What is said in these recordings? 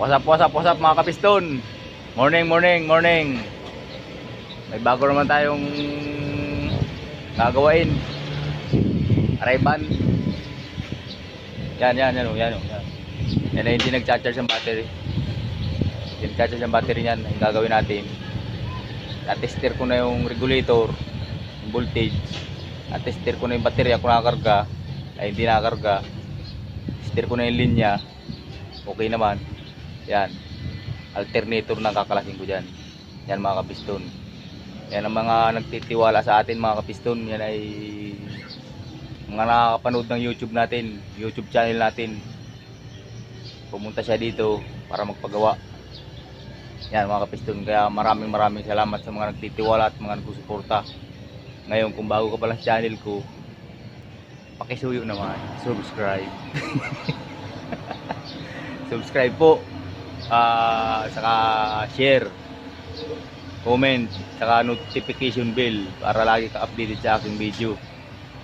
What's up, what's up, what's up mga kapiston? Morning, morning, morning. May bago naman tayong gagawain. Arriban. Yan, yan, yan, oh, yan, oh, yan. Yan na hindi nag-charge ang battery. Hindi nag-charge ang battery niyan. Ang gagawin natin. Natester ko na yung regulator, yung voltage. Natester ko na yung battery ako nakakarga. Ay hindi nakakarga. Tester ko na yung linya. Okay naman. Yan. Alternator na kakalasin ko dyan. Yan mga kapiston. Yan ang mga nagtitiwala sa atin mga kapiston. Yan ay mga nakakapanood ng YouTube natin. YouTube channel natin. Pumunta siya dito para magpagawa. Yan mga kapiston. Kaya maraming maraming salamat sa mga nagtitiwala at mga nagsusuporta. Ngayon kung bago ka pa lang sa channel ko, pakisuyo naman. Subscribe. Subscribe po ah saka share comment saka notification bell para lagi ka updated sa aking video.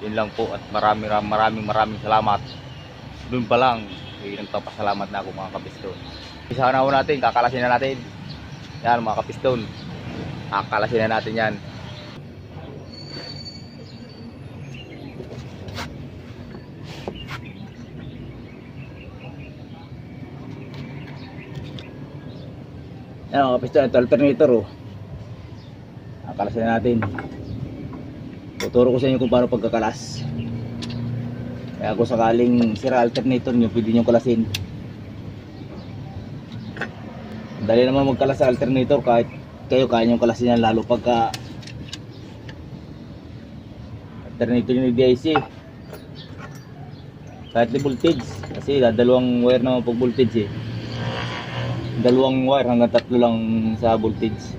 Yun lang po at maraming maraming maraming, salamat. Dun pa lang eh, nagpapasalamat na ako mga kapiston isa na natin kakalasin na natin. Yan mga kapiston kakalasin na natin yan Yan mga kapiston, ito alternator oh. Kakalasin na natin. Tuturo ko sa inyo kung paano pagkakalas. Kaya kung sakaling sira alternator nyo, pwede nyo kalasin. Dali naman magkalas sa alternator kahit kayo kaya nyo kalasin yan lalo pagka alternator nyo ni DIC. Kahit di voltage. Kasi dalawang wire naman pag voltage eh dalawang wire hanggang tatlo lang sa voltage.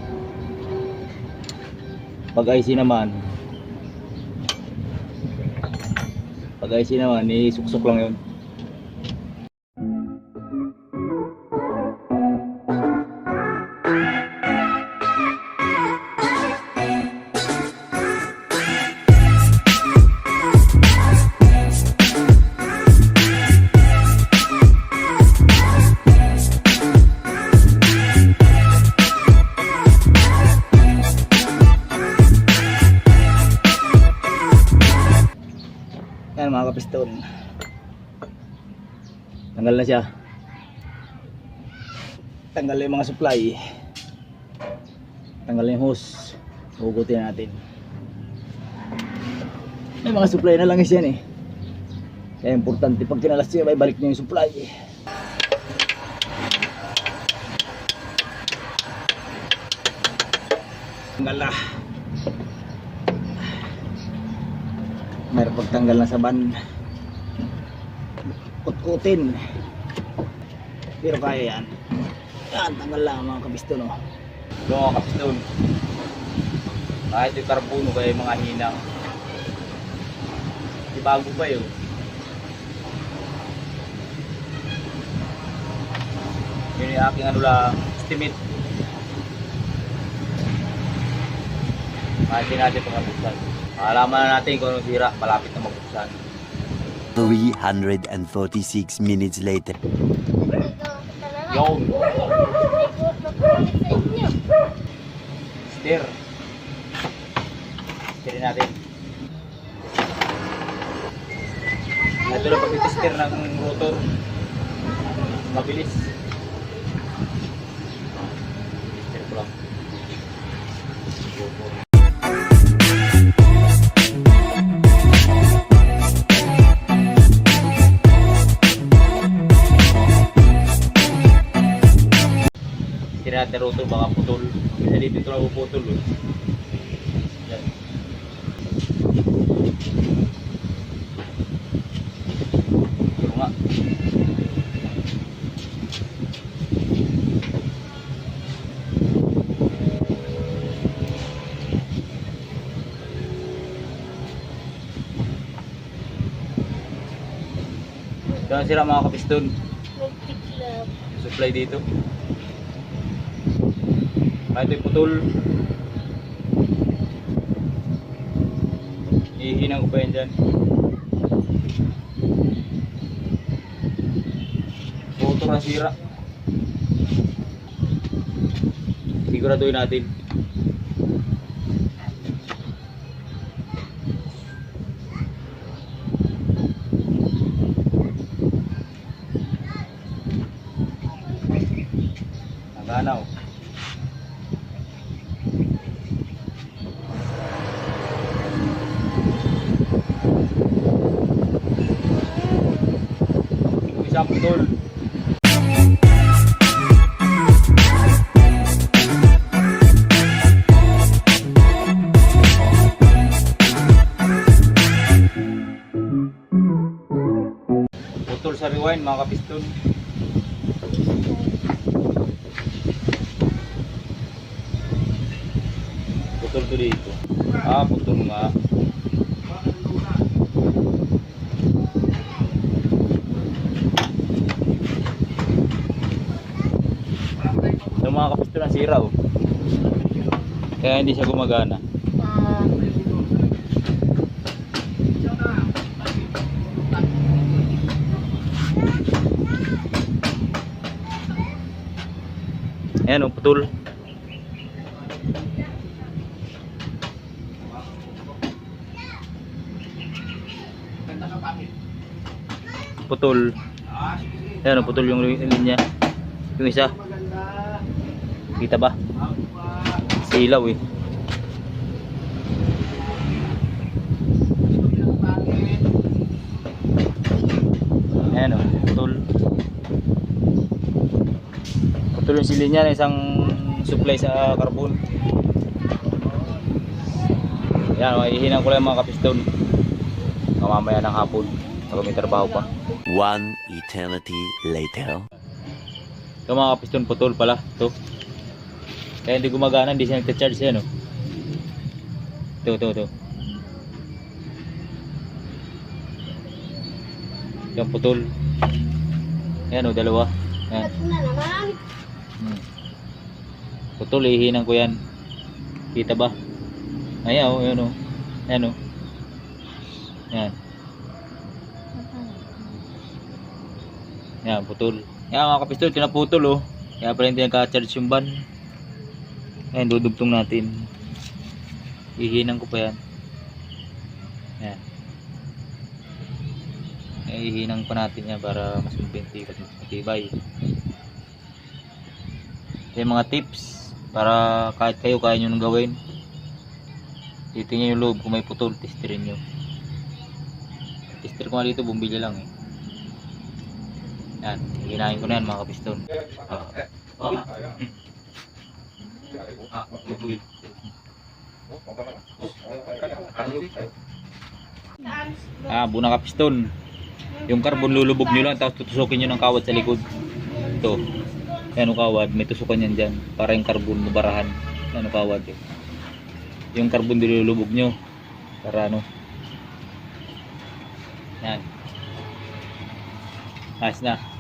Pag IC naman pag IC naman isuksok lang yun tanggal na siya. Tanggal na yung mga supply. Tanggal na yung hose. Hugutin natin. May mga supply na lang yan eh. Kaya importante pag kinalas siya may balik niyo yung supply. Tanggal na. Mayroon pagtanggal na sa ban kutkutin. Pero kaya yan. Yan tanggal lang mga kabiston no mga kabiston kahit yung karbono kaya yung mga hinang. Di bago pa yun? Yun yung aking ano lang estimate. Kahit natin pangabuksan Malaman na natin kung anong sira, malapit na magbuksan. 346 minutes later. Yun! Steer. Steerin natin. Ito na pag-steer ng rotor. Mabilis. Natin rotor baka putol. Kasi dito ito lang puputol. Eh. Yan. Ito nga. Ang sira mga kapiston. Supply dito. Kahit putol. Ihinang ko pa yan dyan. Motor na sira. Siguraduhin natin. Naganaw. Putol. Putol sa rewind mga kapiston. Putol to dito. Ah, putol nga. Yung mga kapiston na sira oh. Kaya hindi siya gumagana. Ayan oh, putol. Putol. Ayan oh, putol yung li- linya. Yung isa. Kita ba? Sa ilaw eh. Ayan o, putol. Putol yung silin niya, isang supply sa carbon. Ayan o, ihinan ko lang mga kapiston. Mamamaya ng hapon. Pag may trabaho pa. One eternity later. Ito mga kapiston putol pala. Ito. Kaya hindi gumagana, hindi siya nagta-charge yan. Oh. Ito, ito, ito. Yung putol. Ayan o, dalawa. Ayan. Hmm. Putol, ihinan ko yan. Kita ba? Ayan o, ayan o. Ayan o. Ayan. Ayan, putol. Ayan mga kapistol, kinaputol o. Kaya pala hindi nagka-charge yung van. Ayan, dudugtong natin. Ihinan ko pa yan. Ayan. Ihinan pa natin yan para mas mabinti at matibay. Ito yung mga tips para kahit kayo kaya nyo nang gawin. Titingnan yung loob kung may putol, testerin nyo. Tester ko nga dito, bumili lang eh. Yan, hinahin ko na yan mga kapiston. Ah. Ah. Ah, tutuloy. Ah, bunang kapiston. Yung carbon lulubog nyo lang tapos tutusukin nyo ng kawad sa likod. Ito. Yan kawad, may tusukan yan dyan para yung carbon mabarahan. Yan kawad eh. Yung carbon nilulubog nyo para ano. Yan. Ayos na.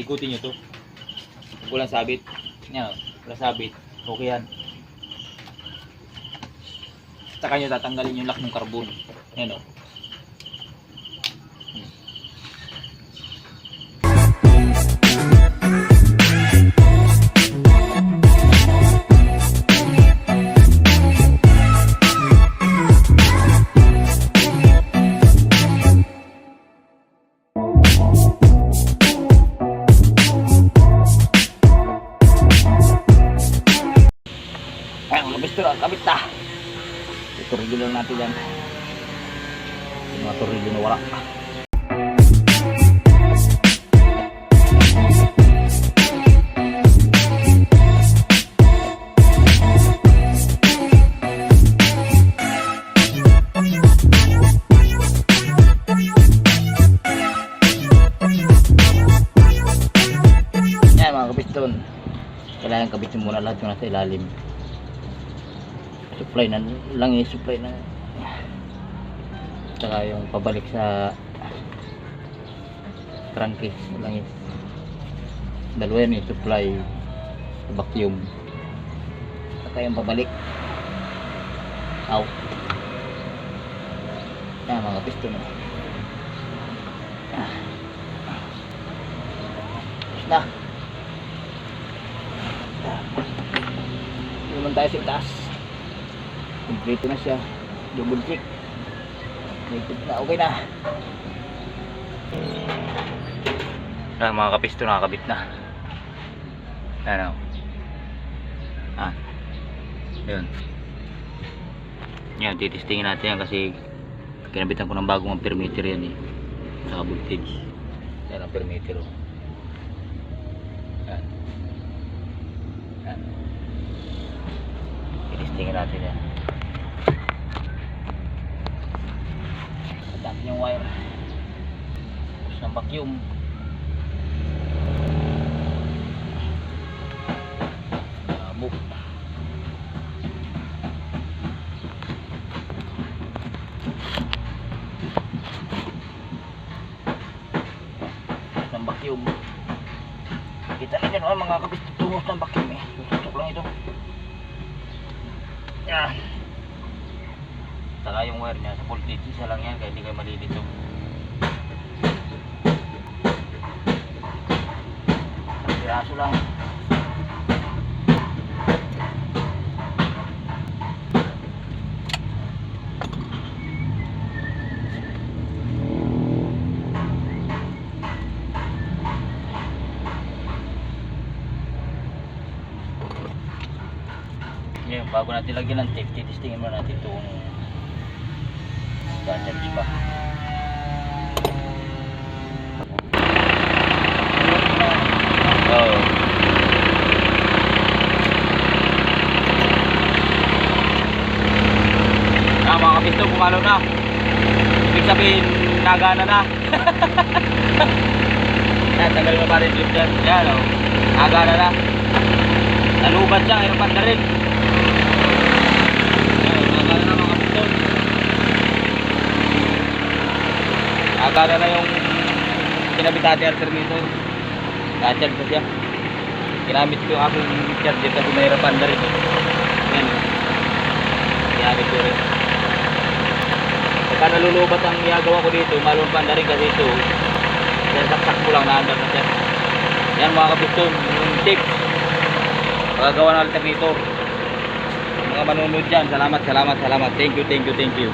Ikutin nyo to. Pag walang sabit, yan, walang sabit, okay yan. Saka nyo tatanggalin yung lock ng carbon. Yan o. Ayan, mga bestor, ang kabit na. Iturilyo lang natin yan. Yung mga turilyo na wala. Yan mga kabiston. Kailangan kabit nyo muna lahat yung nasa ilalim. Supply na lang yung supply na saka yung pabalik sa crankcase lang yung dalawa yan yung supply sa vacuum saka yung pabalik out yan mga piston ah. Na naman tayo sa itaas Kompleto na siya Double check Nakikip na okay na Yan, mga kapisto nakakabit na. Ano? Ah. Yun. Yan, titistingin natin yan kasi kinabitan ko ng bagong ampermeter yan eh. Saka voltage. Yan ang ampermeter oh. Yan. Yan. Titistingin natin yan. Yung wire. Tapos ng vacuum Abo Tapos ng vacuum Kita na dyan oh, mga kapis tungos ng vacuum eh Tutok lang ito Yan Saka yung wire niya sa voltage isa lang yan kaya hindi kayo malilito. Piraso lang. Ngayon, bago natin lagyan ng tape, titistingin muna natin itong charge ba. Oo. Ah, mga kapisto, pumalo na. Ibig sabihin, nagana na. Yan, tagal mo pa rin yung dyan. Yan, o. Nagana na. Nalubat siya, mayroon panda rin. Yan, nagana na mga kapisto. Nagana na yung kinabit natin alternator. Nakacharge na siya. Ginamit ko yung aking charger kasi mayroon panda rin. Yan. Ginamit ko rin. Pagka nalulubat ang ginagawa ko dito, malumpan na rin kasi ito. Yan, saksak mo lang, naandar na siya. Yan mga kapiston, yung tips. Pagkagawa ng alternator. Mga manunod dyan, salamat, salamat, salamat. Thank you, thank you, thank you.